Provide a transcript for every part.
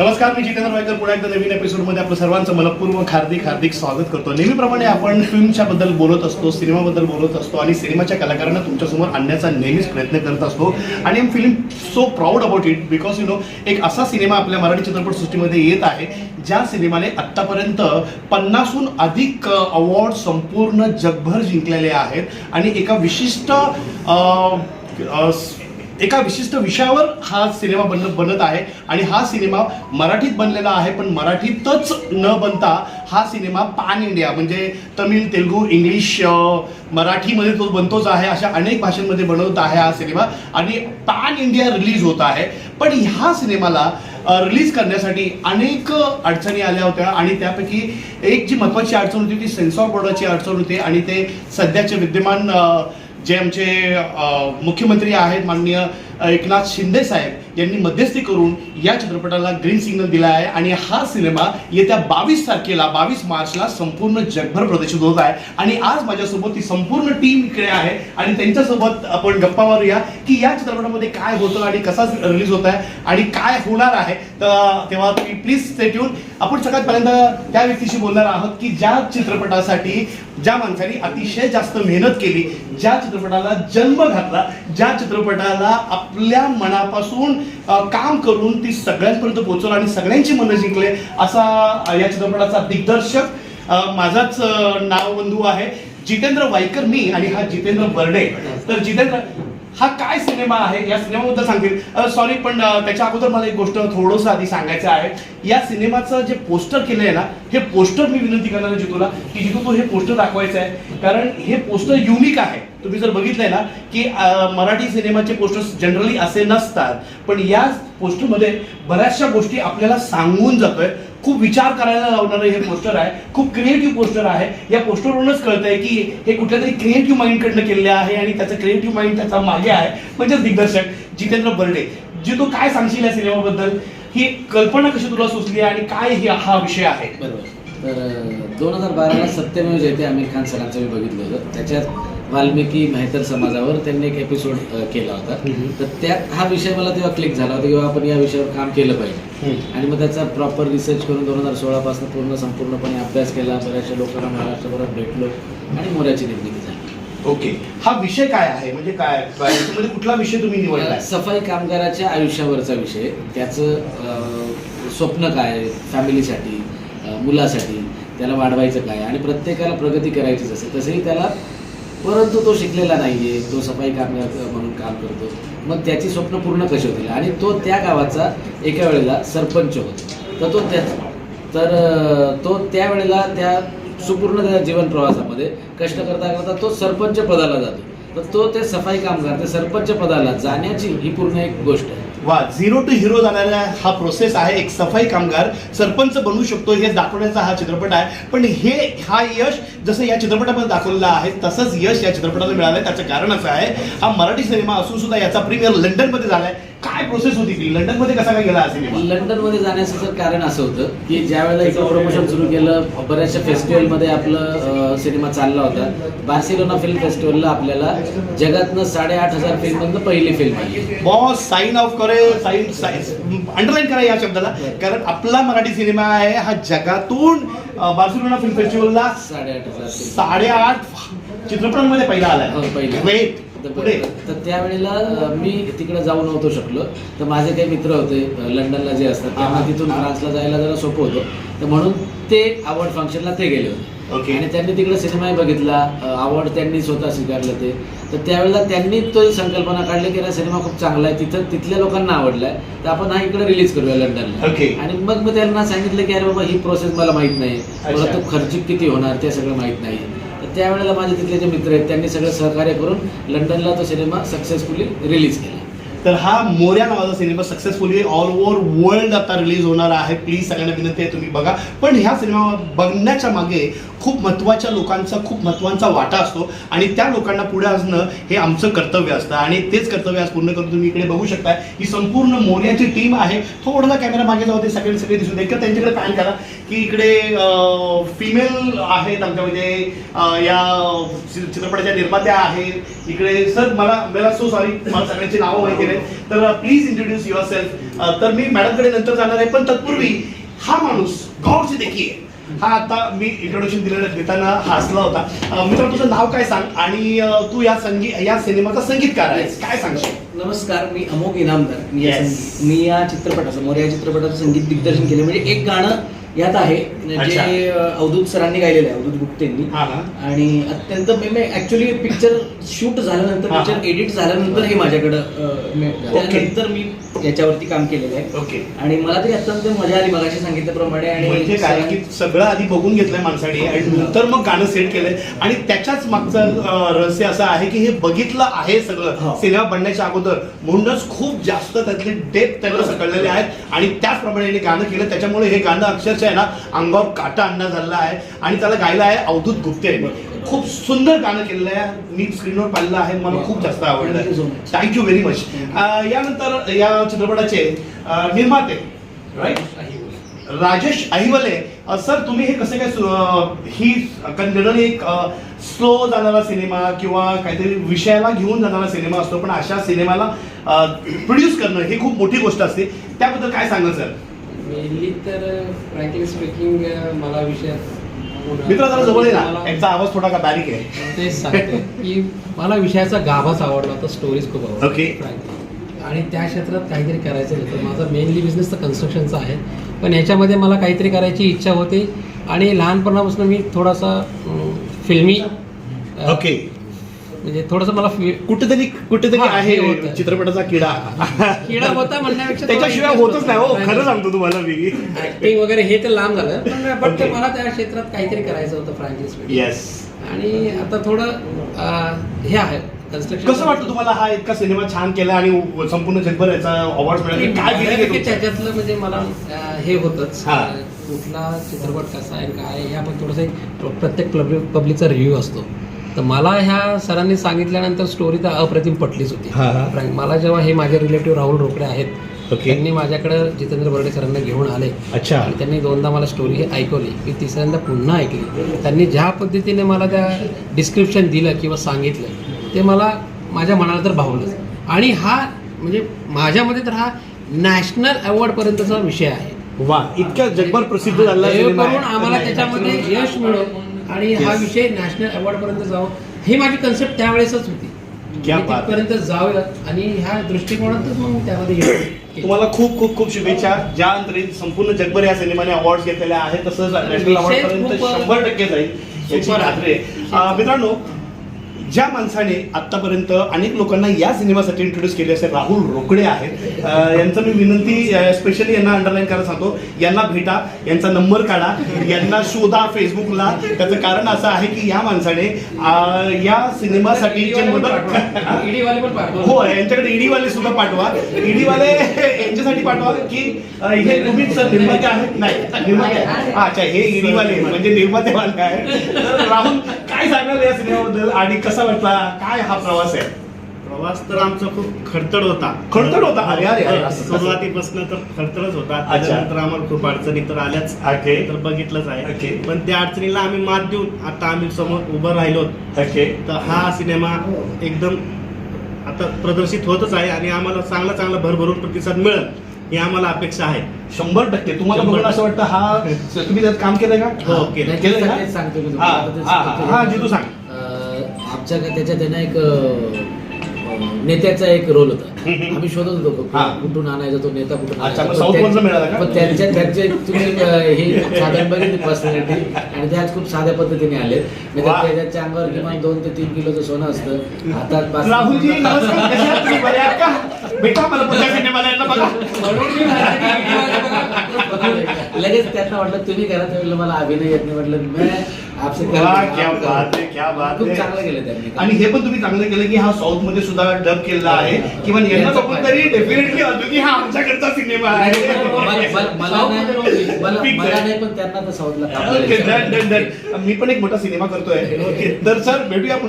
नमस्कार मी जितेंद्र वायकर पुन्हा एकदा नवीन एपिसोडमध्ये आपलं सर्वांचं मनपूर्वक हार्दिक हार्दिक स्वागत करतो. नेहमीप्रमाणे आपण फिल्मच्या बद्दल बोलत असतो सिनेमाबद्दल बोलत असतो आणि सिनेमाच्या कलाकारांना तुमच्यासमोर आणण्याचा नेहमीच प्रयत्न करत असतो. आणि film so proud about it because you know एक असा सिनेमा आपल्या मराठी चित्रपटसृष्टीमध्ये येत आहे ज्या सिनेमाने आत्तापर्यंत पन्नासहून अधिक अवॉर्ड संपूर्ण जगभर जिंकलेले आहेत. आणि एका विशिष्ट एका विशिष्ट विषयावर हा सिनेमा बन बनत आहे. आणि हा सिनेमा मराठीत बनलेला आहे पण मराठीतच न बनता हा सिनेमा पॅन इंडिया म्हणजे तमिळ तेलुगू इंग्लिश मराठीमध्ये तो बनतोच आहे अशा अनेक भाषांमध्ये बनवत आहे हा सिनेमा. आणि पॅन इंडिया रिलीज होत आहे. पण ह्या सिनेमाला रिलीज करण्यासाठी अनेक अडचणी आल्या होत्या. आणि त्यापैकी एक जी महत्त्वाची अडचण होती ती सेन्सॉर बोर्डाची अडचण होती. आणि ते सध्याचे विद्यमान जे आमचे मुख्यमंत्री आहेत माननीय एकनाथ शिंदे साहेब यांनी मध्यस्थी करून या चित्रपटाला ग्रीन सिग्नल दिला आहे. आणि हा सिनेमा येत्या बावीस तारखेला बावीस मार्चला संपूर्ण जगभर प्रदर्शित होत आहे. आणि आज माझ्यासोबत ती संपूर्ण टीम इकडे आहे. आणि त्यांच्यासोबत आपण गप्पा मारूया की या चित्रपटामध्ये काय होतं आणि कसा रिलीज होत आहे आणि काय होणार आहे. तर तेव्हा तुम्ही प्लीज सेट्यून येऊन आपण सगळ्यात पर्यंत त्या व्यक्तीशी बोलणार आहोत की ज्या चित्रपटासाठी ज्या माणसाने अतिशय जास्त मेहनत केली ज्या चित्रपटाला जन्म घातला ज्या चित्रपटाला आपल्या मनापासून काम करून ती सगळ्यांपर्यंत पोहोचवलं आणि सगळ्यांची मनं जिंकले असा या चित्रपटाचा दिग्दर्शक माझाच नाव नावबंधू आहे जितेंद्र वायकर मी आणि हा जितेंद्र बर्डे. तर जितेंद्र हा काय सिनेमा आहे? या सिनेमाबद्दल सांगतील सॉरी पण त्याच्या अगोदर मला एक गोष्ट थोडंसं आधी सांगायचं आहे. या सिनेमाचं जे पोस्टर केलं आहे ना हे पोस्टर मी विनंती करणार जितूला की जितू तो हे पोस्टर दाखवायचं आहे. कारण हे पोस्टर युनिक आहे. तुम्ही जर बघितलंय ना की मराठी सिनेमाचे पोस्टर्स जनरली असे नसतात. पण या पोस्टरमध्ये बऱ्याचशा गोष्टी आपल्याला सांगून जातोय. खूप विचार करायला लावणारं हे पोस्टर आहे. खूप क्रिएटिव्ह पोस्टर आहे. या पोस्टरवरूनच कळतंय की हे कुठल्या तरी क्रिएटिव्ह माइंडकडनं केलेलं आहे आणि त्याचं क्रिएटिव्ह माइंड त्याचा मागे आहे. म्हणजेच दिग्दर्शक जितेंद्र बर्डे. जी तू काय सांगशील या सिनेमाबद्दल? ही कल्पना कशी तुला सुचली आणि काय ही हा विषय आहे? बरोबर. तर दोन हजार बाराला सत्यमेव जयते आमिर खान सरांचं मी बघितलं होतं त्याच्यात वाल्मिकी मेहतर समाजावर त्यांनी एक एपिसोड केला होता. तर त्या हा विषय मला तेव्हा क्लिक झाला होता किंवा आपण या विषयावर काम केलं पाहिजे. आणि मग त्याचा प्रॉपर रिसर्च करून दोन हजार सोळापासून पूर्ण संपूर्णपणे अभ्यास केला. बऱ्याचशा लोकांना महाराष्ट्रभरात भेटलो आणि मोऱ्याची निर्मिती झाली. ओके. हा विषय काय आहे? म्हणजे काय? याच्यामध्ये कुठला विषय तुम्ही निवडलाय? सफाई कामगाराच्या आयुष्यावरचा विषय. त्याचं स्वप्न काय? फॅमिलीसाठी मुलासाठी त्याला वाढवायचं काय? आणि प्रत्येकाला प्रगती करायचीच असते तसंही त्याला परंतु तो शिकलेला नाहीये तो सफाई कामगार म्हणून काम करतो. मग त्याची स्वप्न पूर्ण कशी होतील? आणि तो त्या गावाचा एका वेळेला सरपंच होतो. तर तो त्या तर तो त्यावेळेला त्या सुपूर्ण त्या जीवन प्रवासामध्ये कष्ट करता करता तो सरपंच पदाला जातो. तर तो ते सफाई कामगार ते सरपंच पदाला जाण्याची ही पूर्ण एक गोष्ट आहे. वा झिरो टू हिरो जाणारा हा प्रोसेस आहे एक सफाई कामगार सरपंच बनू शकतो हे दाखवण्याचा हा चित्रपट आहे. पण हे हा यश जसं या चित्रपटामध्ये दाखवलेलं आहे तसंच यश या चित्रपटाला मिळालंय. त्याचं कारण असं आहे हा मराठी सिनेमा असून सुद्धा याचा प्रीमियर लंडनमध्ये झाला आहे काय प्रोसेस होती ती? लंडनमध्ये कसा काय गेला हा सिनेमा लंडनमध्ये जाण्याचं तर कारण असं होतं की ज्या वेळेला इथं प्रमोशन सुरू केलं बऱ्याचशा फेस्टिवलमध्ये आपलं अं, सिनेमा चालला होता. बार्सिलोना फिल्म फेस्टिवलला आपल्याला जगातनं साडेआठ हजार फिल्ममधनं पहिली फिल्म आली. बॉस साईन ऑफ करे साईन अंडरलाईन करा या शब्दाला. कारण आपला मराठी सिनेमा आहे हा जगातून बार्सिलोना फिल्म फेस्टिवलला साडेआठ हजार. साडेआठ चित्रपटांमध्ये पहिला हो, पहिला. Great. तर पुढे तर त्यावेळेला मी तिकडे जाऊ नव्हतो शकलो. तर माझे काही मित्र होते लंडनला जे असतात त्यांना तिथून फ्रान्सला जायला जरा सोपं होतं. तर म्हणून ते अवॉर्ड फंक्शनला ते गेले होते. ओके. आणि त्यांनी तिकडे सिनेमाही बघितला. अवॉर्ड त्यांनी स्वतः स्वीकारलं ते. तर त्यावेळेला त्यांनी तो संकल्पना काढली की हा सिनेमा खूप चांगला आहे. तिथं तिथल्या लोकांना आवडलाय. तर आपण हा इकडे रिलीज करूया लंडनला. ओके. आणि मग मी त्यांना सांगितलं की अरे बाबा ही प्रोसेस मला माहीत नाही मला. तो खर्चिक किती होणार ते सगळं माहीत नाही त्यावेळेला माझे तिथले जे मित्र आहेत त्यांनी सगळं सहकार्य करून लंडनला तो सिनेमा सक्सेसफुली रिलीज केला. तर हा मोर्या नावाचा cinema successfully all over world आता रिलीज होणार आहे. प्लीज सगळ्यांना विनंती आहे तुम्ही बघा. पण ह्या सिनेमा बघण्याच्या मागे खूप महत्त्वाच्या लोकांचा खूप महत्त्वाचा वाटा असतो. आणि त्या लोकांना पुढे असणं हे आमचं कर्तव्य असतं. आणि तेच कर्तव्य आज पूर्ण करून तुम्ही इकडे बघू शकता ही संपूर्ण मोर्याची टीम आहे. थोडासा कॅमेरा मागे जाऊ दे सगळे सगळे दिसून दे. किंवा त्यांच्याकडे पॅन करा की इकडे फिमेल आहेत आमच्यामध्ये. या चित्रपटाच्या निर्मात्या आहेत. इकडे सर मला मला सो सॉरी मला सगळ्यांची नावं माहिती केले. तर प्लीज इंट्रोड्यूस युअर सेल्फ तर मी मॅडमकडे नंतर जाणार आहे पण तत्पूर्वी हा माणूस गौर से देखिए हा आता मी इंट्रोडक्शन दिलेलं देताना हसला होता. मित्र तुझं नाव काय सांग? आणि तू या संगीत या सिनेमाचा संगीतकार आहेस. काय सांगशील? नमस्कार मी अमोक इनामदार. मी या Yes. संगीत- मी या चित्रपटाचं मोर या चित्रपटाचं संगीत दिग्दर्शन केले. म्हणजे एक गाणं यात आहे. अच्छा. जे अवधूत सरांनी गायलेलं आहे अवधूत गुप्तेंनी. हा आणि अत्यंत ऍक्च्युली पिक्चर शूट झाल्यानंतर हा, हा. पिक्चर एडिट झाल्यानंतर हे माझ्याकडं अ, त्यानंतर मी याच्यावरती काम केलेलं आहे. ओके. आणि मला तरी अत्यंत मजा आली मगाशी सांगितल्याप्रमाणे म्हणजे काय की सगळं आधी बघून घेतलंय माणसाने आणि नंतर मग गाणं सेट केलंय. आणि त्याच्याच मागचं अं, रहस्य असं आहे की हे बघितलं आहे सगळं हो. सिनेमा बनण्याच्या अगोदर. म्हणूनच खूप जास्त त्यातले डेप त्यांना कळलेले आहेत. आणि त्याचप्रमाणे यांनी गाणं केलं. त्याच्यामुळे हे गाणं अक्षरशः आहे ना अंगावर काटा अन्ना झालेला आहे. आणि त्याला गायला आहे अवधूत गुप्ते खूप सुंदर गाणं केलेलं आहे. मी स्क्रीनवर पाहिलं आहे. मला खूप जास्त Thank you so आवडलं much. Thank you very much यानंतर या चित्रपटाचे निर्माते राईट राजेश अहिवले. सर तुम्ही हे कसे काय ही जनरली एक स्लो जाणारा सिनेमा किंवा काहीतरी विषयाला घेऊन जाणारा सिनेमा असतो पण अशा सिनेमाला प्रोड्यूस करणं ही खूप मोठी गोष्ट असते. त्याबद्दल काय सांगाल सर? मेनली तर फ्रँकली स्पीकिंग मला विषय मित्र जरा जवळ ये ना. यांचा आवाज थोडा का बारीक आहे. तेच सांगते की मला विषयाचा गाभाच आवडला होता स्टोरीज खूप Okay. frankly. आणि त्या क्षेत्रात काहीतरी करायचं होतं. माझा मेनली बिझनेस तर कन्स्ट्रक्शनचा आहे. पण याच्यामध्ये मला काहीतरी करायची इच्छा होती. आणि लहानपणापासून मी थोडासा अं, फिल्मी अं, ओके. म्हणजे थोडंसं मला कुठेतरी कुठेतरी आहे. चित्रपटाचा किडा. किडा होता म्हणण्यापेक्षा त्याच्याशिवाय होतच नाही हो खरं सांगतो तुम्हाला मी. ऍक्टिंग वगैरे हे तर लांब झालं पण बट Okay. मला त्या क्षेत्रात काहीतरी करायचं होतं स्पीकिंग येस आणि आता थोडं हे आहे कन्स्ट्रक्शन कसं वाटतं तुम्हाला हा इतका सिनेमा छान केला आणि संपूर्ण जगभर याचा अवॉर्ड मिळाले? काय? त्याच्यातलं म्हणजे मला हे होतच. हा. कुठला चित्रपट कसा आहे काय हे आपण थोडंसं प्रत्येक पब्लिकचा रिव्ह्यू असतो. तर मला ह्या सरांनी सांगितल्यानंतर स्टोरी तर अप्रतिम पटलीच होती. हा, हा. मला जेव्हा हे माझे रिलेटिव्ह राहुल रोकडे आहेत. त्यांनी माझ्याकडे जितेंद्र बर्डे सरांना घेऊन आले. अच्छा. त्यांनी दोनदा मला स्टोरी ऐकवली. मी तिसऱ्यांदा पुन्हा ऐकली. त्यांनी ज्या पद्धतीने मला त्या डिस्क्रिप्शन दिलं किंवा सांगितलं ते मला माझ्या मनाला तर भावलंच. आणि हा म्हणजे माझ्यामध्ये तर हा नॅशनल अवॉर्डपर्यंतचा विषय आहे. वा इतक्या जगभर प्रसिद्ध झाला आम्हाला त्याच्यामध्ये यश मिळो आणि हा. विषय नॅशनल अवॉर्डपर्यंत जावं ही माझी कन्सेप्ट त्यावेळेसच होती. तिथपर्यंत जाऊयात आणि ह्या दृष्टिकोनातच मग त्यामध्ये. तुम्हाला खूप खूप खूप शुभेच्छा ज्या अंतरी संपूर्ण जगभर या सिनेमाने अवॉर्ड घेतलेले आहेत तसंच नॅशनल अवॉर्ड पर्यंत शंभर टक्के जाईल याची. खात्री मित्रांनो ज्या माणसाने आतापर्यंत अनेक लोकांना या सिनेमासाठी इंट्रोड्यूस केले असे राहुल रोकडे आहेत. यांचं मी विनंती स्पेशली यांना अंडरलाईन करायला सांगतो. यांना भेटा यांचा नंबर काढा. यांना शोधा फेसबुकला. त्याचं कारण असं आहे की या माणसाने या सिनेमासाठी जे मदत. हो यांच्याकडे ईडी वाले सुद्धा पाठवा. ईडी वाले यांच्यासाठी पाठवा की हे तुम्हीच निर्माते आहेत? नाही निर्माते. हा, अच्छा हे ईडी वाले म्हणजे निर्माते वाले आहेत राहुल काय सांगाल या सिनेमाबद्दल? आणि कसा वाटला? काय हा प्रवास आहे? प्रवास तर आमचा खूप खडतड होता. खडतड होता? अरे अरे अरे, असं-. सुरुवातीपासून तर खडतडच होता. अच्छा. त्याच्यानंतर आम्हाला खूप अडचणी तर आल्याच. ओके. तर बघितलंच ओके. आहे पण त्या अडचणीला आम्ही मात देऊन आता आम्ही समोर उभं राहिलो. ओके. तर हा सिनेमा एकदम आता प्रदर्शित होतच आहे आणि आम्हाला चांगला चांगला भरभरून प्रतिसाद मिळेल. ही आम्हाला अपेक्षा आहे शंभर टक्के तुम्हाला बघून असं वाटतं हा तुम्ही त्यात काम केलंय का हो, केलंय. केलंय ना? तेच सांगतो मी हा हा. हा, हा जितू सांग आमच्या का- त्याच्यात आहे ना एक अं, नेत्याचा एक रोल होता हम्म. आम्ही शोधत होतो हा. कुठून आणायचा तो नेता कुठून अच्छा, आणायचा. मग पण South त्या- वरनं मिळाला का? पण त्यांच्या त्यांचे तुम्ही अं, हे साधारण बघितली पर्सनॅलिटी आणि ते आज खूप साध्या पद्धतीने आले वा. त्याच्या अंगावर किमान दोन ते तीन किलोचं सोनं असतं हातात पाच- राहुलजी नमस्कार कसे आहात तुम्ही? बरे आहात का भेटा मला पुढच्या सिनेमाला बघा. लगेच त्यांना वाटलं तुम्ही करा ते म्हणलं मला अभिनय येत नाही म्हटलं मैं आपसे. क्या बात आहे, क्या बात खूप. चांगलं केलं त्यांनी. आणि हे पण तुम्ही चांगलं केलं की हा साऊथमध्ये सुद्धा डब केलेला आहे. किंवा यांना बघून तरी डेफिनेटली वाटतं की हा आमच्याकडचा सिनेमा आहे. मला- नाही. नाही पण त्यांना तर साऊथला मी पण एक मोठा सिनेमा करतोय. तर सर भेटूया आपण.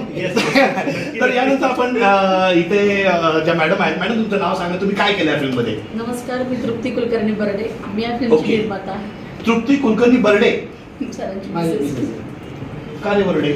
तर यानंतर आपण इथे ज्या मॅडम आहेत मॅडम तुमचं नाव सांगा. तुम्ही काय केलं या फिल्ममध्ये नमस्कार मी तृप्ती कुलकर्णी बर्डे. मी या फिल्मची ओके. निर्माता आहे. तृप्ती कुलकर्णी बर्डे. सरांची. का रे बर्डे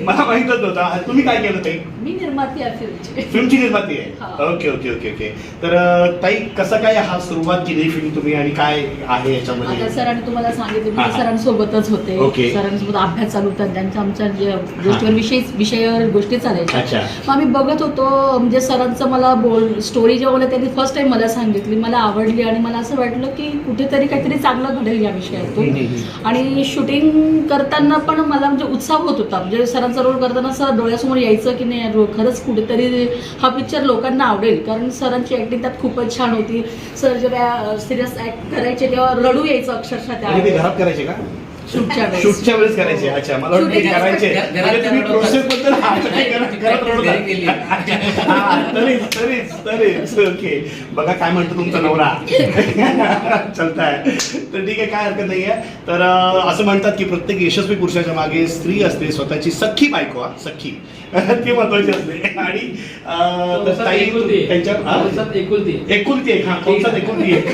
मला माहीतच नव्हता. तुम्ही काय केलं ते? मी निर्माती आहे फिल्मची. फिल्मची निर्माती आहे. Okay okay okay okay. तर ताई कसं काय हा सुरुवात केली फिल्म तुम्ही आणि काय आहे आता याच्यामध्ये सरांनी तुम्हाला सांगितलं हा, मी हा. सरांसोबतच होते. सरांसोबत अभ्यास चालू होता त्यांच्या आमच्या जे गोष्टीवर विषय विषयावर गोष्टी चालायच्या. अच्छा. मग आम्ही बघत होतो म्हणजे सरांचं मला बोल स्टोरी जेव्हा मला त्यांनी फर्स्ट टाइम मला सांगितली मला आवडली आणि मला असं वाटलं की कुठेतरी काहीतरी चांगलं घडेल या विषयातून. आणि शूटिंग करताना पण मला म्हणजे उत्साह होत होता. म्हणजे सरांचा रोल करताना सर डोळ्यासमोर यायचं की नाही खरंच कुठेतरी हा पिक्चर लोकांना आवडेल. कारण सरांची ऍक्टिंग त्यात खूपच छान होती. सर जेव्हा सिरियस ऍक्ट करायचे तेव्हा रडू यायचं अक्षरशः त्या घरात करायचे का? शूटच्या वेळेस. शूटच्या वेळेस करायचे. अच्छा मला करायचे. प्रोसेस बद्दल तरीच तरीच तरीच. ओके बघा काय म्हणतो तुमचा नवरा. चलताय. तर ठीक आहे काय हरकत नाहीये. तर असं म्हणतात की प्रत्येक यशस्वी पुरुषाच्या मागे स्त्री असते स्वतःची सख्खी बायको सख्खी. ती महत्वाची असते. आणि त्यांच्या? एकुलती. एकुलती एक हा कंसात एकुलती एक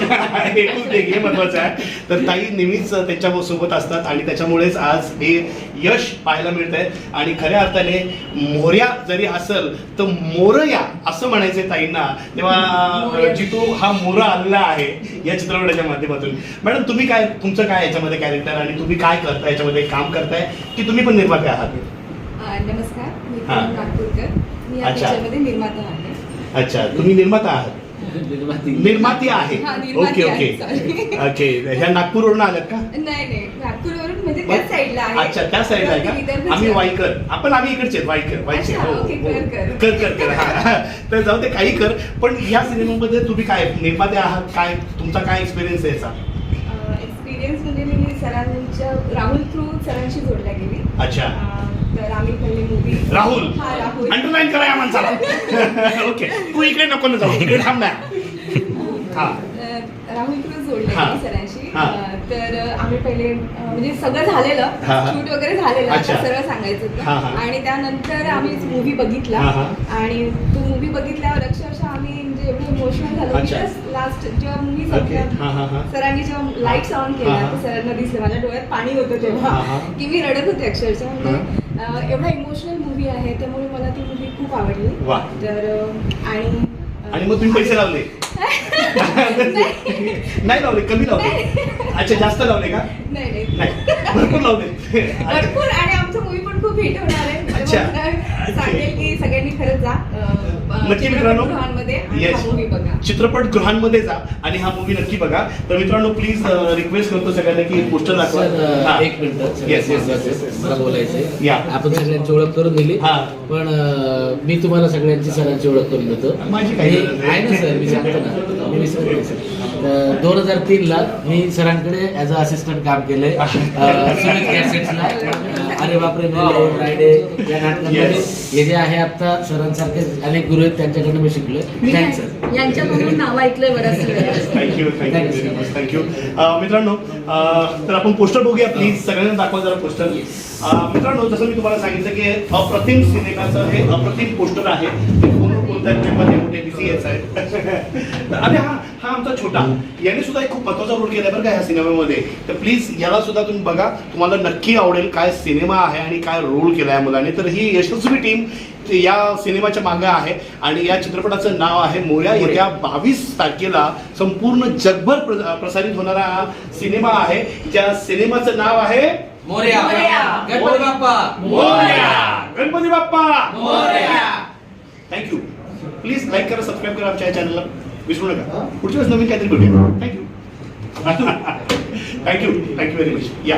एकुलती एक हे महत्वाचं आहे. तर ताई नेहमीच त्यांच्यासोबत असतात आणि त्याच्यामुळेच आज हे यश पाहायला मिळत आहे आणि खऱ्या अर्थाने मोर्या जरी असेल तर मोरया असं म्हणायचंय ताईंना. तेव्हा. जितू हा मोरा आलेला आहे या चित्रपटाच्या माध्यमातून. मॅडम तुम्ही काय तुमचं काय याच्यामध्ये कॅरेक्टर आणि तुम्ही काय करताय? याच्यामध्ये काम करताय? की तुम्ही पण निर्माते आहात? हा. पूनम नागपूरकर मी या अच्छा. पिक्चरमध्ये निर्माता आहे. अच्छा तुम्ही निर्माता आहात? निर्माती. आहे. हा, निर्माती ओके आहे, ओके. sorry. ओके ह्या नागपूरवरून आल्यात का? नाही नाही नागपूरवरून म्हणजे साईडला आहे. अच्छा त्या साईडला आहे का? विदर्भच्या. आम्ही वाईकर. आपण आम्ही इकडचे वाईचे. अच्छा, हो ओके, हो. कर, कर. कर कर कर. हा तर जाऊ दे काही कर. पण या सिनेमामध्ये तुम्ही काय निर्माते आहात काय? तुमचा काय एक्सपिरियन्स आहे याचा? एक्सपिरियन्स म्हणजे मी सरांच्या राहुल थ्रू सरांशी जोडल्या गेली. अच्छा. अ, तर आम्ही पहिले मूवी राहुल. हा राहुल. अंडरलाईन करा या माणसाला. ओके तू इकडे नको ना जाऊ. इकडे थांब ना. हा. अ, राहुल थ्रू जोडले हा. गेली सरांशी. हा. अ, तर आम्ही पहिले अ, म्हणजे सगळं झालेलं. हा, हा. शूट वगैरे झालेलं. अच्छा. आता सरळ सांगायचं हा, हा. होतं आणि त्यानंतर आम्ही मूवी बघितला. हा, हा. आणि तो मूवी बघितल्यावर अक्षरशः आम्ही म्हणजे एवढे इमोशनल झालो. अच्छा. लास्ट जेव्हा मूवी ओके हा हा हा. सरांनी जेव्हा लाईट्स ऑन हा, केला हा. तर सरांना दिसलं. माझ्या डोळ्यात पाणी होतं तेव्हा. हा. की मी रडत होते अक्षरशः. म्हणजे एवढा इमोशनल मूवी आहे त्यामुळे मला ती मूवी खूप आवडली. वा. तर अं, आणि अं, आणि मग तुम्ही पैसे लावले. नाही लावले कमी लावले. अच्छा जास्त लावले का? नाही नाही. नाही. भरपूर लावले. भरपूर आणि आमचं मूवी पण खूप हिट होणार आहे. अच्छा. त्यामुळे सांगेल की सगळ्यांनी खरंच जा. अं, नक्की मित्रांनो बघा. चित्रपटगृहांमध्ये जा आणि हा मूवी नक्की बघा. तर मित्रांनो प्लीज रिक्वेस्ट करतो सगळ्यांना की पोस्टर दाखवा. एक मिनिट. या. आपण सगळ्यांची ओळख करून दिली. हा. पण मी तुम्हाला सगळ्यांची सरांची ओळख करून देतो. माझी गरज आहे? ना सर? मी सांगतो ना. मी दोन हजार तीन ला मी सरांकडे ऍज अ असिस्टंट काम केलंय. सुमित कॅसेट्सला अं, अरे बापरे फ्रायडे या नाटकांमध्ये. हे जे आहे आता सरांसारखे अनेक गुरु आहेत त्यांच्याकडनं मी शिकलोय. मी थँक्स सर यांच्याकडून नाव ऐकलंय. Thank you thank you very much thank you मित्रांनो अं, तर आपण पोस्टर बघूया प्लीज सगळ्यांना दाखवा जरा पोस्टर मित्रांनो जसं मी तुम्हाला सांगितलं की अप्रतिम सिनेमाचं हे अप्रतिम पोस्टर आहे. ते पूर्ण कोणत्या मध्ये मोठे दिसी येत आहे तर आणि हा हा आमचा छोटा. याने सुद्धा एक खूप महत्त्वाचा रोल केला बरं का ह्या सिनेमामध्ये. तर प्लीज याला सुद्धा तुम्ही बघा. तुम्हाला नक्की आवडेल काय सिनेमा आहे आणि काय रोल केला आहे मुलाने. तर ही यशस्वी टीम या सिनेमाच्या मागे आहे. आणि या चित्रपटाचं नाव आहे मोर्या येत्या बावीस तारखेला संपूर्ण जगभर प्र- प्रसारित होणारा हा सिनेमा आहे. ज्या सिनेमाचं नाव आहे Morya. Ganpati Bappa. Morya. Ganpati Bappa. Morya. Thank you please like करा सबस्क्राईब करा आमच्या चॅनलला विसरू नका. पुढच्या वेळेस नवीन काहीतरी करूया thank you thank you thank you very much या